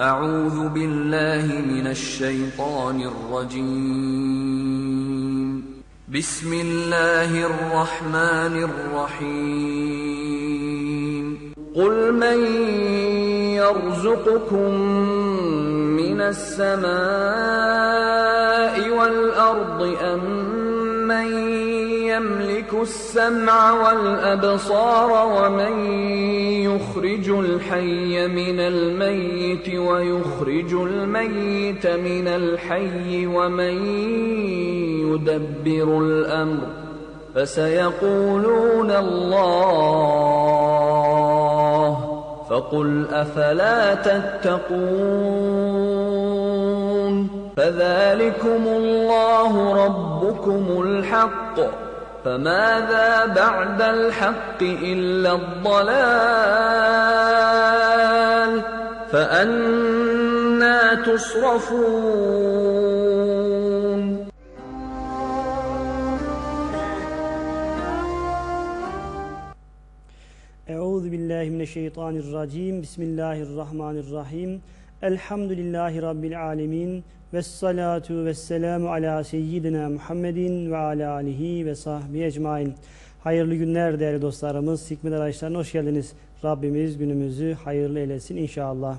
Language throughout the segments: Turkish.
أعوذ بالله من الشيطان الرجيم. بسم الله الرحمن الرحيم. قل من يرزقكم من السماء والأرض أم من يملك السمع والأبصار ومن يخرج الحي من الميت ويخرج الميت من الحي ومن يدبر الأمر فسيقولون الله فقل أفلا تتقون فذلكم الله ربكم الحق فماذا بعد الحق الا الضلال فانا تصرفون أعوذ بالله من الشيطان الرجيم. بسم الله الرحمن الرحيم. الحمد لله رب العالمين. Ves salatu vesselamu ala seyyidina Muhammedin ve ala alihi ve sahbihi ecmaîn. Hayırlı günler değerli dostlarımız. Hikmet Araçlarına hoş geldiniz. Rabbimiz günümüzü hayırlı eylesin inşallah.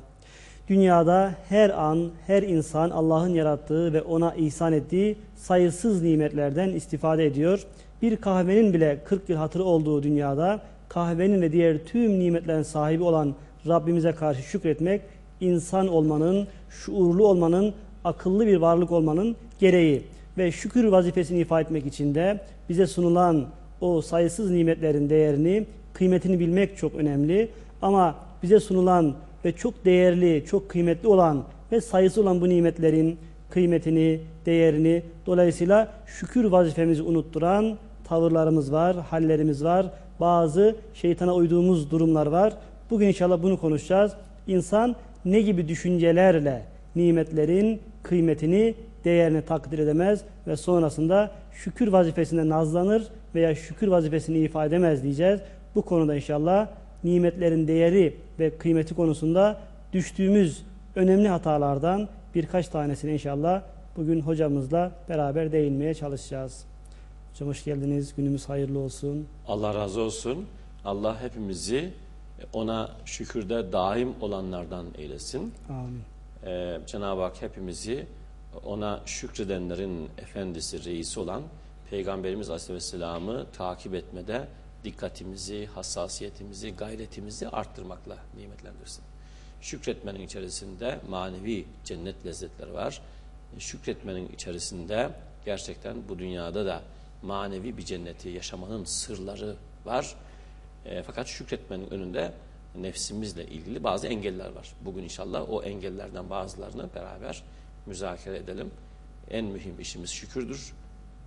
Dünyada her an, her insan Allah'ın yarattığı ve ona ihsan ettiği sayısız nimetlerden istifade ediyor. Bir kahvenin bile 40 yıl hatırı olduğu dünyada kahvenin ve diğer tüm nimetlerin sahibi olan Rabbimize karşı şükretmek, insan olmanın, şuurlu olmanın, akıllı bir varlık olmanın gereği. Ve şükür vazifesini ifade etmek için de bize sunulan o sayısız nimetlerin değerini, kıymetini bilmek çok önemli. Ama bize sunulan ve çok değerli, çok kıymetli olan ve sayısı olan bu nimetlerin kıymetini, değerini dolayısıyla şükür vazifemizi unutturan tavırlarımız var, hallerimiz var, bazı şeytana uyduğumuz durumlar var. Bugün inşallah bunu konuşacağız. İnsan ne gibi düşüncelerle nimetlerin kıymetini, değerini takdir edemez ve sonrasında şükür vazifesinde nazlanır veya şükür vazifesini ifade edemez diyeceğiz. Bu konuda inşallah nimetlerin değeri ve kıymeti konusunda düştüğümüz önemli hatalardan birkaç tanesini inşallah bugün hocamızla beraber değinmeye çalışacağız. Hocam hoş geldiniz. Günümüz hayırlı olsun. Allah razı olsun. Allah hepimizi ona şükürde daim olanlardan eylesin. Amin. Ee, Cenab-ı Hak hepimizi ona şükredenlerin efendisi, reisi olan Peygamberimiz Aleyhisselam'ı takip etmede dikkatimizi, hassasiyetimizi, gayretimizi arttırmakla nimetlendirsin. Şükretmenin içerisinde manevi cennet lezzetleri var. Şükretmenin içerisinde gerçekten bu dünyada da manevi bir cenneti yaşamanın sırları var. E, fakat şükretmenin önünde nefsimizle ilgili bazı engeller var. Bugün inşallah o engellerden bazılarını beraber müzakere edelim. En mühim işimiz şükürdür.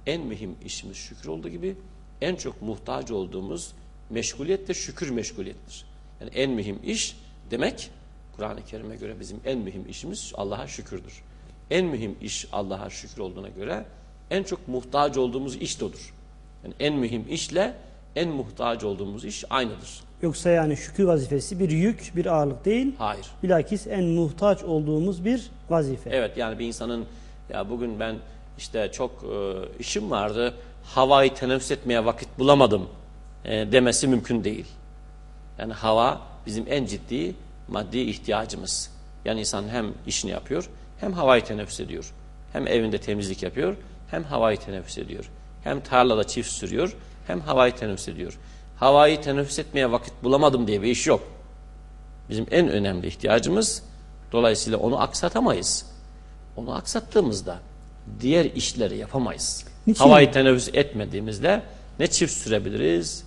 En mühim işimiz şükür olduğu gibi en çok muhtaç olduğumuz meşguliyet de şükür meşguliyettir. Yani en mühim iş demek Kur'an-ı Kerim'e göre bizim en mühim işimiz Allah'a şükürdür. En mühim iş Allah'a şükür olduğuna göre en çok muhtaç olduğumuz iş de odur. Yani en mühim işle en muhtaç olduğumuz iş aynıdır. Yoksa yani şükür vazifesi bir yük, bir ağırlık değil. Hayır. Bilakis en muhtaç olduğumuz bir vazife. Evet yani bir insanın ya bugün ben işte çok e, işim vardı havayı teneffüs etmeye vakit bulamadım e, demesi mümkün değil. Yani hava bizim en ciddi maddi ihtiyacımız. Yani insan hem işini yapıyor hem havayı teneffüs ediyor. Hem evinde temizlik yapıyor hem havayı teneffüs ediyor. Hem tarlada çift sürüyor hem havayı teneffüs ediyor. Havayı teneffüs etmeye vakit bulamadım diye bir iş yok. Bizim en önemli ihtiyacımız dolayısıyla onu aksatamayız. Onu aksattığımızda diğer işleri yapamayız. Niçin? Havayı teneffüs etmediğimizde ne çift sürebiliriz,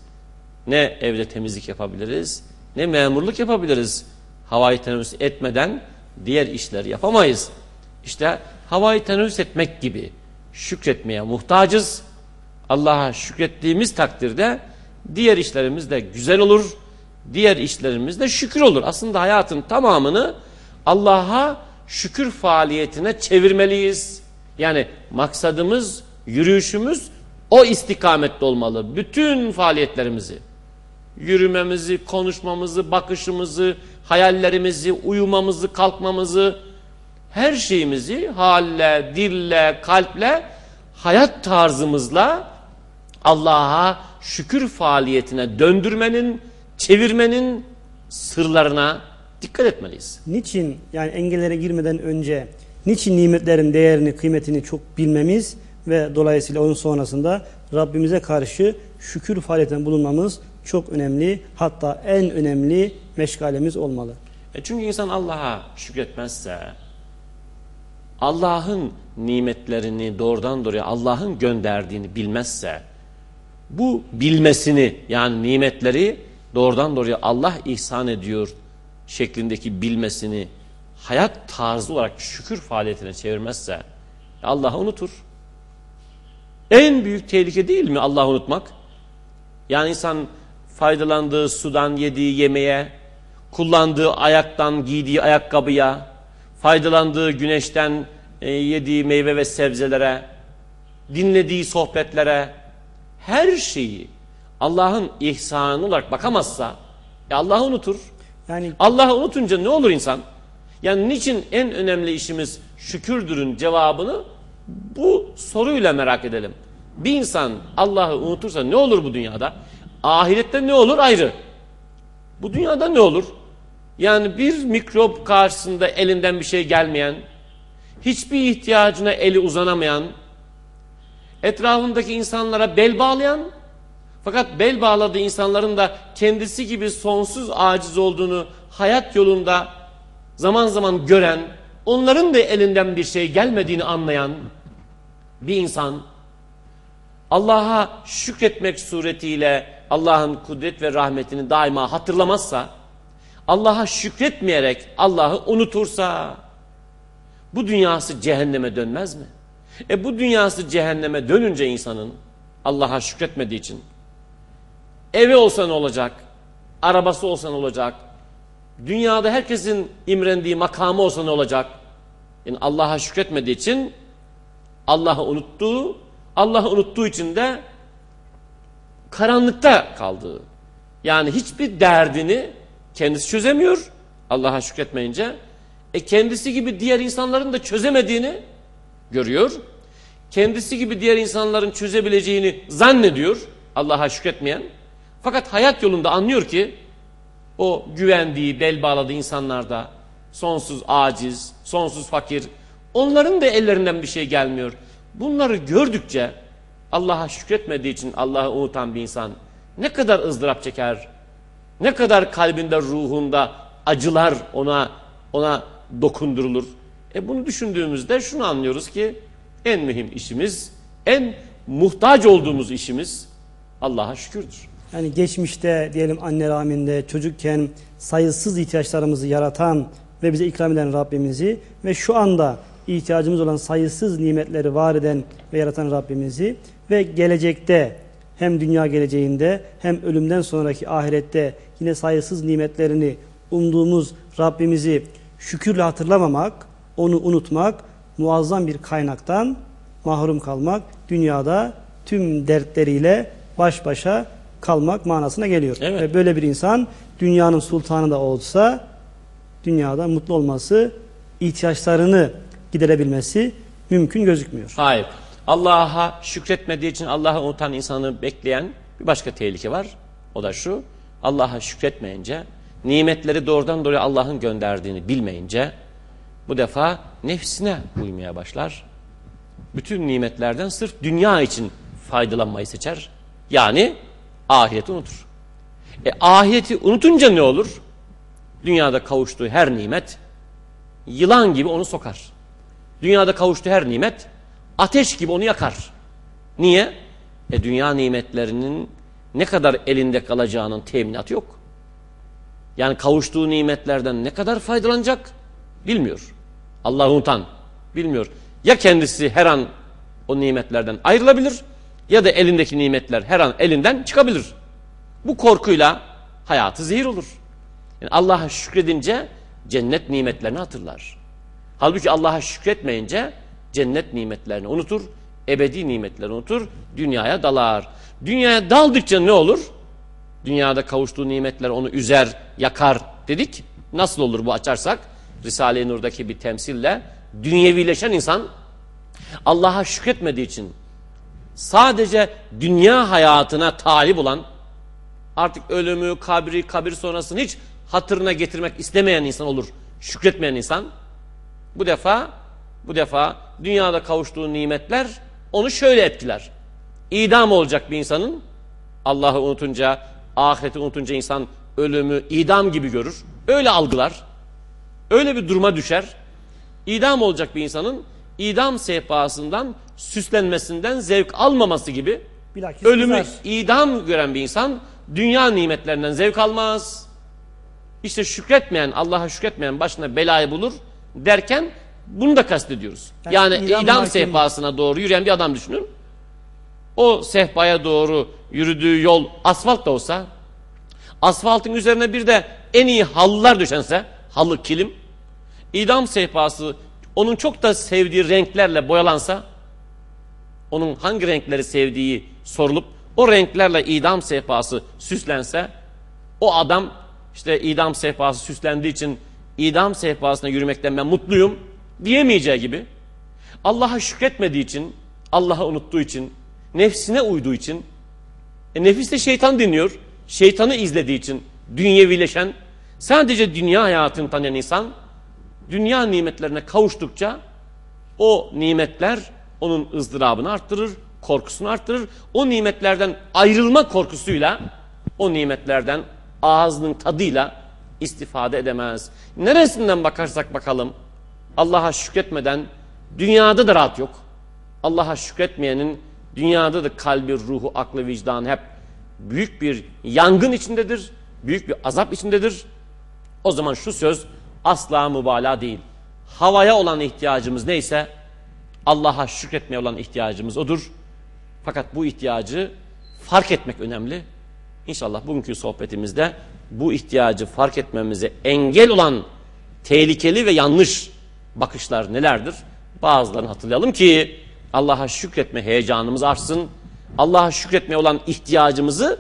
ne evde temizlik yapabiliriz, ne memurluk yapabiliriz. Havayı teneffüs etmeden diğer işleri yapamayız. İşte havayı teneffüs etmek gibi şükretmeye muhtacız. Allah'a şükrettiğimiz takdirde diğer işlerimiz de güzel olur. Diğer işlerimiz de şükür olur. Aslında hayatın tamamını Allah'a şükür faaliyetine çevirmeliyiz. Yani maksadımız, yürüyüşümüz o istikamette olmalı. Bütün faaliyetlerimizi. yürümemizi, konuşmamızı, bakışımızı, hayallerimizi, uyumamızı, kalkmamızı, her şeyimizi halle, dille, kalple, hayat tarzımızla Allah'a şükür faaliyetine döndürmenin, çevirmenin sırlarına dikkat etmeliyiz. Niçin yani engellere girmeden önce niçin nimetlerin değerini, kıymetini çok bilmemiz ve dolayısıyla onun sonrasında Rabbimize karşı şükür faaliyetinde bulunmamız çok önemli. Hatta en önemli meşgalemiz olmalı. E çünkü insan Allah'a şükretmezse, Allah'ın nimetlerini doğrudan doğruya Allah'ın gönderdiğini bilmezse, bu bilmesini yani nimetleri doğrudan doğruya Allah ihsan ediyor şeklindeki bilmesini hayat tarzı olarak şükür faaliyetine çevirmezse Allah'ı unutur. En büyük tehlike değil mi Allah'ı unutmak? Yani insan faydalandığı sudan yediği yemeğe, kullandığı ayaktan giydiği ayakkabıya, faydalandığı güneşten e, yediği meyve ve sebzelere, dinlediği sohbetlere, her şeyi Allah'ın ihsanı olarak bakamazsa e Allah'ı unutur. Yani Allah'ı unutunca ne olur insan? Yani niçin en önemli işimiz şükürdürün cevabını bu soruyla merak edelim. Bir insan Allah'ı unutursa ne olur bu dünyada? Ahirette ne olur ayrı. Bu dünyada ne olur? Yani bir mikrop karşısında elinden bir şey gelmeyen, hiçbir ihtiyacına eli uzanamayan, etrafındaki insanlara bel bağlayan, fakat bel bağladığı insanların da kendisi gibi sonsuz aciz olduğunu hayat yolunda zaman zaman gören, onların da elinden bir şey gelmediğini anlayan bir insan, Allah'a şükretmek suretiyle Allah'ın kudret ve rahmetini daima hatırlamazsa, Allah'a şükretmeyerek Allah'ı unutursa, bu dünyası cehenneme dönmez mi? E bu dünyası cehenneme dönünce insanın Allah'a şükretmediği için evi olsa ne olacak? Arabası olsa ne olacak? Dünyada herkesin imrendiği makamı olsa ne olacak? Yani Allah'a şükretmediği için Allah'ı unuttuğu, Allah'ı unuttuğu için de karanlıkta kaldığı. Yani hiçbir derdini kendisi çözemiyor Allah'a şükretmeyince. E kendisi gibi diğer insanların da çözemediğini görüyor. Kendisi gibi diğer insanların çözebileceğini zannediyor Allah'a şükretmeyen. Fakat hayat yolunda anlıyor ki o güvendiği, bel bağladığı insanlarda sonsuz aciz, sonsuz fakir, onların da ellerinden bir şey gelmiyor. Bunları gördükçe Allah'a şükretmediği için Allah'ı unutan bir insan ne kadar ızdırap çeker, ne kadar kalbinde, ruhunda acılar ona ona dokundurulur. E bunu düşündüğümüzde şunu anlıyoruz ki en mühim işimiz, en muhtaç olduğumuz işimiz Allah'a şükürdür. Yani geçmişte diyelim anne rahminde çocukken sayısız ihtiyaçlarımızı yaratan ve bize ikram eden Rabbimizi ve şu anda ihtiyacımız olan sayısız nimetleri var eden ve yaratan Rabbimizi ve gelecekte hem dünya geleceğinde hem ölümden sonraki ahirette yine sayısız nimetlerini umduğumuz Rabbimizi şükürle hatırlamamak, onu unutmak, muazzam bir kaynaktan mahrum kalmak, dünyada tüm dertleriyle baş başa kalmak manasına geliyor. Evet. Ve böyle bir insan dünyanın sultanı da olsa dünyada mutlu olması, ihtiyaçlarını giderebilmesi mümkün gözükmüyor. Hayır. Allah'a şükretmediği için Allah'ı unutan insanı bekleyen bir başka tehlike var. O da şu. Allah'a şükretmeyince, nimetleri doğrudan doğruya Allah'ın gönderdiğini bilmeyince bu defa nefsine uymaya başlar. Bütün nimetlerden sırf dünya için faydalanmayı seçer. Yani ahireti unutur. E ahireti unutunca ne olur? Dünyada kavuştuğu her nimet yılan gibi onu sokar. Dünyada kavuştuğu her nimet ateş gibi onu yakar. Niye? E dünya nimetlerinin ne kadar elinde kalacağının teminatı yok. Yani kavuştuğu nimetlerden ne kadar faydalanacak bilmiyor. Allah'ı unutan bilmiyor. Ya kendisi her an o nimetlerden ayrılabilir ya da elindeki nimetler her an elinden çıkabilir. Bu korkuyla hayatı zehir olur. Yani Allah'a şükredince cennet nimetlerini hatırlar. Halbuki Allah'a şükretmeyince cennet nimetlerini unutur, ebedi nimetlerini unutur, dünyaya dalar. Dünyaya daldıkça ne olur? Dünyada kavuştuğu nimetler onu üzer, yakar dedik. Nasıl olur bu açarsak? Risale-i Nur'daki bir temsille dünyevileşen insan Allah'a şükretmediği için sadece dünya hayatına talip olan artık ölümü, kabri, kabir sonrasını hiç hatırına getirmek istemeyen insan olur. Şükretmeyen insan bu defa bu defa dünyada kavuştuğu nimetler onu şöyle etkiler. İdam olacak bir insanın Allah'ı unutunca, ahireti unutunca insan ölümü idam gibi görür. Öyle algılar. Öyle bir duruma düşer. İdam olacak bir insanın idam sehpasından süslenmesinden zevk almaması gibi Bilakis ölümü kızar. idam gören bir insan dünya nimetlerinden zevk almaz. İşte şükretmeyen, Allah'a şükretmeyen başına belayı bulur derken bunu da kastediyoruz. Yani Yani, idam idam, sehpasına doğru yürüyen bir adam düşünün. O sehpaya doğru yürüdüğü yol asfalt da olsa, asfaltın üzerine bir de en iyi halılar düşense, halı, kilim, idam sehpası onun çok da sevdiği renklerle boyalansa, onun hangi renkleri sevdiği sorulup o renklerle idam sehpası süslense o adam işte idam sehpası süslendiği için idam sehpasına yürümekten ben mutluyum diyemeyeceği gibi Allah'a şükretmediği için Allah'ı unuttuğu için nefsine uyduğu için e, nefis de şeytan dinliyor. Şeytanı izlediği için dünyevileşen sadece dünya hayatını tanıyan insan dünya nimetlerine kavuştukça o nimetler onun ızdırabını arttırır, korkusunu arttırır. O nimetlerden ayrılma korkusuyla, o nimetlerden ağzının tadıyla istifade edemez. Neresinden bakarsak bakalım, Allah'a şükretmeden dünyada da rahat yok. Allah'a şükretmeyenin dünyada da kalbi, ruhu, aklı, vicdanı hep büyük bir yangın içindedir, büyük bir azap içindedir. O zaman şu söz asla mübalağa değil. Havaya olan ihtiyacımız neyse Allah'a şükretmeye olan ihtiyacımız odur. Fakat bu ihtiyacı fark etmek önemli. İnşallah bugünkü sohbetimizde bu ihtiyacı fark etmemize engel olan tehlikeli ve yanlış bakışlar nelerdir? Bazılarını hatırlayalım ki Allah'a şükretme heyecanımız artsın. Allah'a şükretmeye olan ihtiyacımızı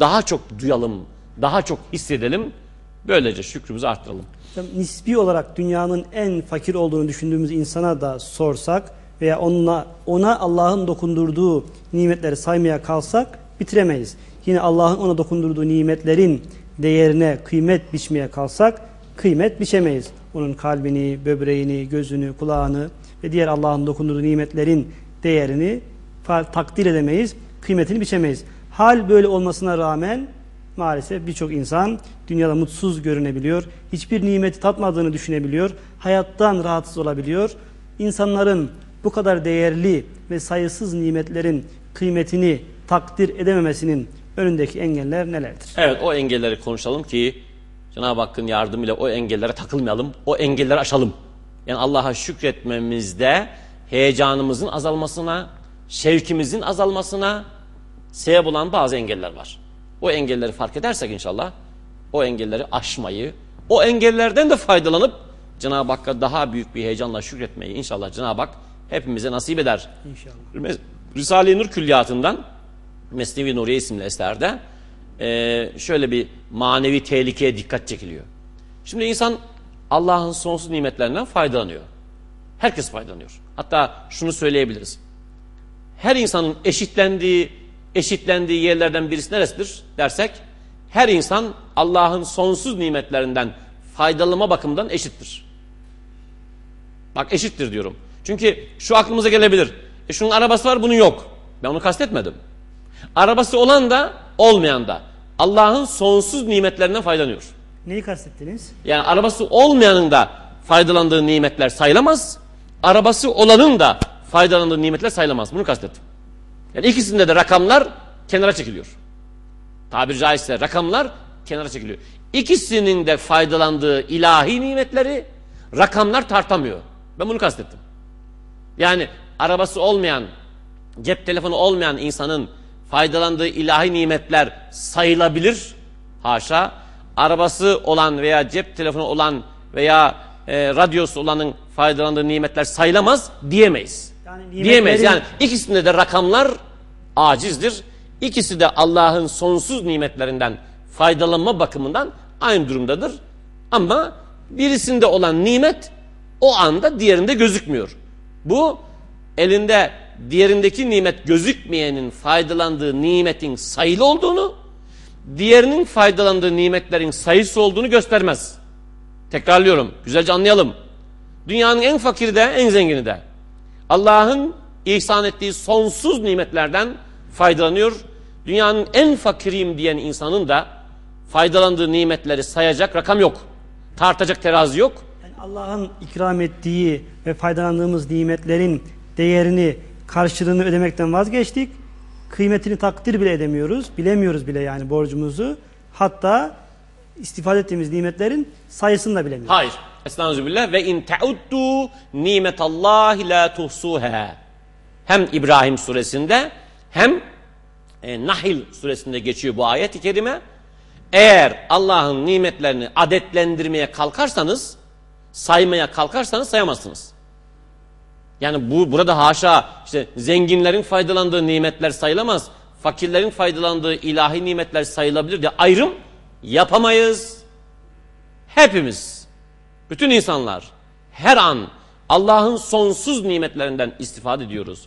daha çok duyalım, daha çok hissedelim. Böylece şükrümüzü arttıralım. Nispi olarak dünyanın en fakir olduğunu düşündüğümüz insana da sorsak veya onunla, ona Allah'ın dokundurduğu nimetleri saymaya kalsak bitiremeyiz. Yine Allah'ın ona dokundurduğu nimetlerin değerine kıymet biçmeye kalsak kıymet biçemeyiz. Onun kalbini, böbreğini, gözünü, kulağını ve diğer Allah'ın dokundurduğu nimetlerin değerini takdir edemeyiz, kıymetini biçemeyiz. Hal böyle olmasına rağmen Maalesef birçok insan dünyada mutsuz görünebiliyor. Hiçbir nimeti tatmadığını düşünebiliyor. Hayattan rahatsız olabiliyor. İnsanların bu kadar değerli ve sayısız nimetlerin kıymetini takdir edememesinin önündeki engeller nelerdir? Evet o engelleri konuşalım ki Cenab-ı Hakk'ın yardımıyla o engellere takılmayalım. O engelleri aşalım. Yani Allah'a şükretmemizde heyecanımızın azalmasına, şevkimizin azalmasına sebep olan bazı engeller var. O engelleri fark edersek inşallah o engelleri aşmayı, o engellerden de faydalanıp Cenab-ı Hakk'a daha büyük bir heyecanla şükretmeyi inşallah Cenab-ı Hak hepimize nasip eder. İnşallah. Risale-i Nur külliyatından Mesnevi Nuriye isimli eserde şöyle bir manevi tehlikeye dikkat çekiliyor. Şimdi insan Allah'ın sonsuz nimetlerinden faydalanıyor. Herkes faydalanıyor. Hatta şunu söyleyebiliriz. Her insanın eşitlendiği eşitlendiği yerlerden birisi neresidir dersek her insan Allah'ın sonsuz nimetlerinden faydalanma bakımından eşittir. Bak eşittir diyorum. Çünkü şu aklımıza gelebilir. E şunun arabası var bunun yok. Ben onu kastetmedim. Arabası olan da olmayan da Allah'ın sonsuz nimetlerinden faydalanıyor. Neyi kastettiniz? Yani arabası olmayanın da faydalandığı nimetler sayılamaz. Arabası olanın da faydalandığı nimetler sayılamaz. Bunu kastettim. Yani ikisinde de rakamlar kenara çekiliyor. Tabiri caizse rakamlar kenara çekiliyor. İkisinin de faydalandığı ilahi nimetleri rakamlar tartamıyor. Ben bunu kastettim. Yani arabası olmayan, cep telefonu olmayan insanın faydalandığı ilahi nimetler sayılabilir. Haşa. Arabası olan veya cep telefonu olan veya e, radyosu olanın faydalandığı nimetler sayılamaz diyemeyiz. Yani Diyemeyiz. Yani ikisinde de rakamlar acizdir. İkisi de Allah'ın sonsuz nimetlerinden faydalanma bakımından aynı durumdadır. Ama birisinde olan nimet o anda diğerinde gözükmüyor. Bu elinde diğerindeki nimet gözükmeyenin faydalandığı nimetin sayılı olduğunu, diğerinin faydalandığı nimetlerin sayısı olduğunu göstermez. Tekrarlıyorum, güzelce anlayalım. Dünyanın en fakiri de en zengini de Allah'ın ihsan ettiği sonsuz nimetlerden faydalanıyor. Dünyanın en fakiriyim diyen insanın da faydalandığı nimetleri sayacak rakam yok. Tartacak terazi yok. Yani Allah'ın ikram ettiği ve faydalandığımız nimetlerin değerini, karşılığını ödemekten vazgeçtik. Kıymetini takdir bile edemiyoruz. Bilemiyoruz bile yani borcumuzu. Hatta istifade ettiğimiz nimetlerin sayısını da bilemiyoruz. Hayır. Estağfirullah ve in teuddu nimetallahi la tuhsuha. Hem İbrahim suresinde hem e, Nahil suresinde geçiyor bu ayet-i kerime. Eğer Allah'ın nimetlerini adetlendirmeye kalkarsanız, saymaya kalkarsanız sayamazsınız. Yani bu burada haşa işte zenginlerin faydalandığı nimetler sayılamaz. Fakirlerin faydalandığı ilahi nimetler sayılabilir diye ayrım yapamayız. Hepimiz, bütün insanlar her an Allah'ın sonsuz nimetlerinden istifade ediyoruz.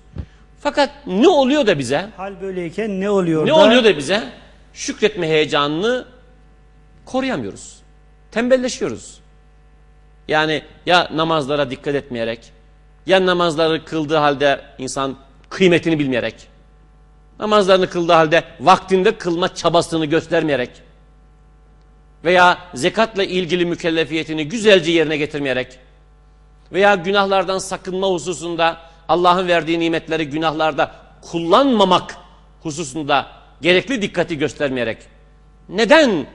Fakat ne oluyor da bize? Hal böyleyken ne oluyor Ne da? oluyor da bize? Şükretme heyecanını koruyamıyoruz. Tembelleşiyoruz. Yani ya namazlara dikkat etmeyerek, ya namazları kıldığı halde insan kıymetini bilmeyerek, namazlarını kıldığı halde vaktinde kılma çabasını göstermeyerek veya zekatla ilgili mükellefiyetini güzelce yerine getirmeyerek veya günahlardan sakınma hususunda Allah'ın verdiği nimetleri günahlarda kullanmamak hususunda gerekli dikkati göstermeyerek neden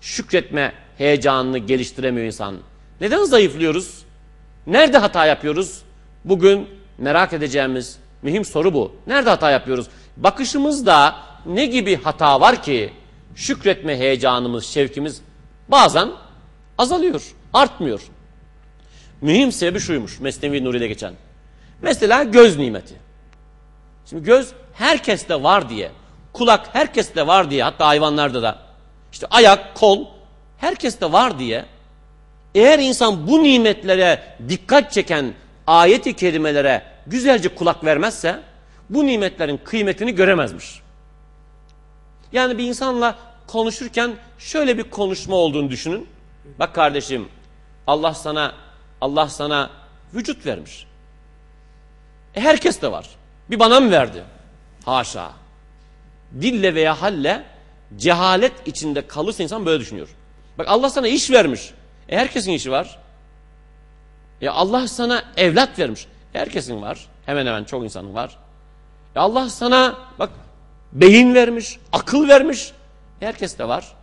şükretme heyecanını geliştiremiyor insan? Neden zayıflıyoruz? Nerede hata yapıyoruz? Bugün merak edeceğimiz mühim soru bu. Nerede hata yapıyoruz? Bakışımızda ne gibi hata var ki şükretme heyecanımız, şevkimiz bazen azalıyor, artmıyor. Mühim sebebi şuymuş Mesnevi Nuri'de geçen. Mesela göz nimeti. Şimdi göz herkeste var diye, kulak herkeste var diye hatta hayvanlarda da işte ayak, kol herkeste var diye eğer insan bu nimetlere dikkat çeken ayeti kerimelere güzelce kulak vermezse bu nimetlerin kıymetini göremezmiş. Yani bir insanla konuşurken şöyle bir konuşma olduğunu düşünün. Bak kardeşim Allah sana Allah sana vücut vermiş. E herkes de var. Bir bana mı verdi? Haşa. Dille veya halle cehalet içinde kalırsa insan böyle düşünüyor. Bak Allah sana iş vermiş. E herkesin işi var. E Allah sana evlat vermiş. E herkesin var. Hemen hemen çok insanın var. E Allah sana bak beyin vermiş, akıl vermiş. E herkes de var.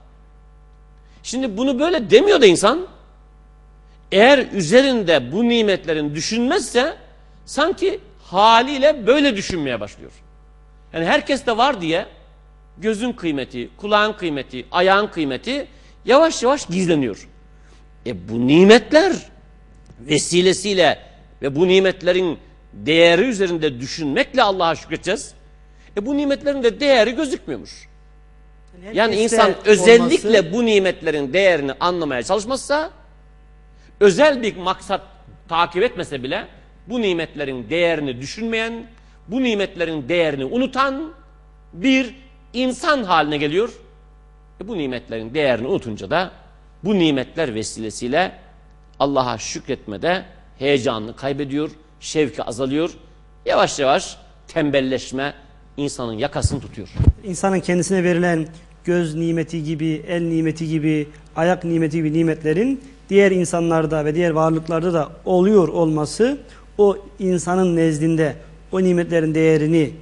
Şimdi bunu böyle demiyor da insan. Eğer üzerinde bu nimetlerin düşünmezse sanki haliyle böyle düşünmeye başlıyor. Yani herkes de var diye gözün kıymeti, kulağın kıymeti, ayağın kıymeti yavaş yavaş gizleniyor. E bu nimetler vesilesiyle ve bu nimetlerin değeri üzerinde düşünmekle Allah'a şükredeceğiz. E bu nimetlerin de değeri gözükmüyormuş. Yani herkeste insan özellikle olması- bu nimetlerin değerini anlamaya çalışmazsa özel bir maksat takip etmese bile bu nimetlerin değerini düşünmeyen, bu nimetlerin değerini unutan bir insan haline geliyor. E bu nimetlerin değerini unutunca da bu nimetler vesilesiyle Allah'a şükretmede heyecanını kaybediyor, şevki azalıyor. Yavaş yavaş tembelleşme insanın yakasını tutuyor. İnsanın kendisine verilen göz nimeti gibi, el nimeti gibi, ayak nimeti gibi nimetlerin diğer insanlarda ve diğer varlıklarda da oluyor olması o insanın nezdinde o nimetlerin değerini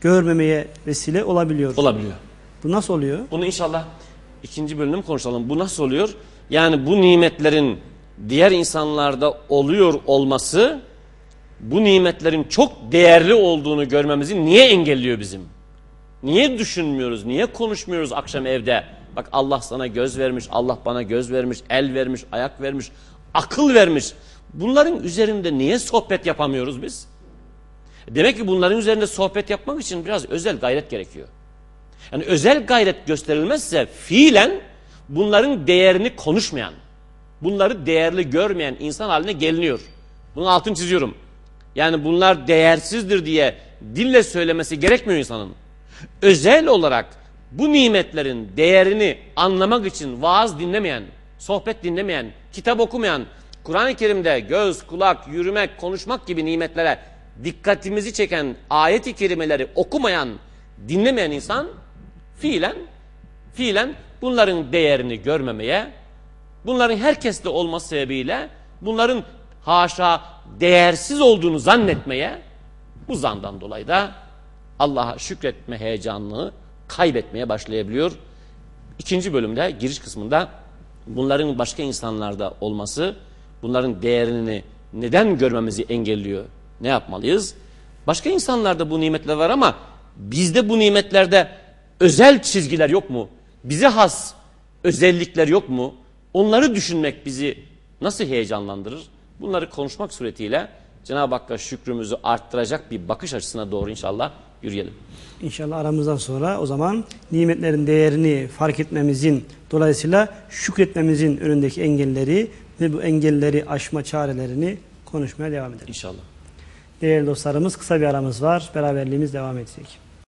görmemeye vesile olabiliyor. Olabiliyor. Bu nasıl oluyor? Bunu inşallah ikinci bölümde konuşalım. Bu nasıl oluyor? Yani bu nimetlerin diğer insanlarda oluyor olması bu nimetlerin çok değerli olduğunu görmemizi niye engelliyor bizim? Niye düşünmüyoruz? Niye konuşmuyoruz akşam evde? Bak Allah sana göz vermiş, Allah bana göz vermiş, el vermiş, ayak vermiş, akıl vermiş. Bunların üzerinde niye sohbet yapamıyoruz biz? Demek ki bunların üzerinde sohbet yapmak için biraz özel gayret gerekiyor. Yani özel gayret gösterilmezse fiilen bunların değerini konuşmayan, bunları değerli görmeyen insan haline geliniyor. Bunun altını çiziyorum. Yani bunlar değersizdir diye dille söylemesi gerekmiyor insanın. Özel olarak bu nimetlerin değerini anlamak için vaaz dinlemeyen, sohbet dinlemeyen, kitap okumayan, Kur'an-ı Kerim'de göz, kulak, yürümek, konuşmak gibi nimetlere dikkatimizi çeken ayet-i kerimeleri okumayan, dinlemeyen insan fiilen fiilen bunların değerini görmemeye, bunların herkeste olması sebebiyle bunların haşa değersiz olduğunu zannetmeye, bu zandan dolayı da Allah'a şükretme heyecanını kaybetmeye başlayabiliyor. İkinci bölümde, giriş kısmında bunların başka insanlarda olması, bunların değerini neden görmemizi engelliyor? Ne yapmalıyız? Başka insanlarda bu nimetler var ama bizde bu nimetlerde özel çizgiler yok mu? Bize has özellikler yok mu? Onları düşünmek bizi nasıl heyecanlandırır? Bunları konuşmak suretiyle Cenab-ı Hakk'a şükrümüzü arttıracak bir bakış açısına doğru inşallah yürüyelim. İnşallah aramızdan sonra o zaman nimetlerin değerini fark etmemizin dolayısıyla şükretmemizin önündeki engelleri ve bu engelleri aşma çarelerini konuşmaya devam edelim. İnşallah. Değerli dostlarımız kısa bir aramız var. Beraberliğimiz devam edecek.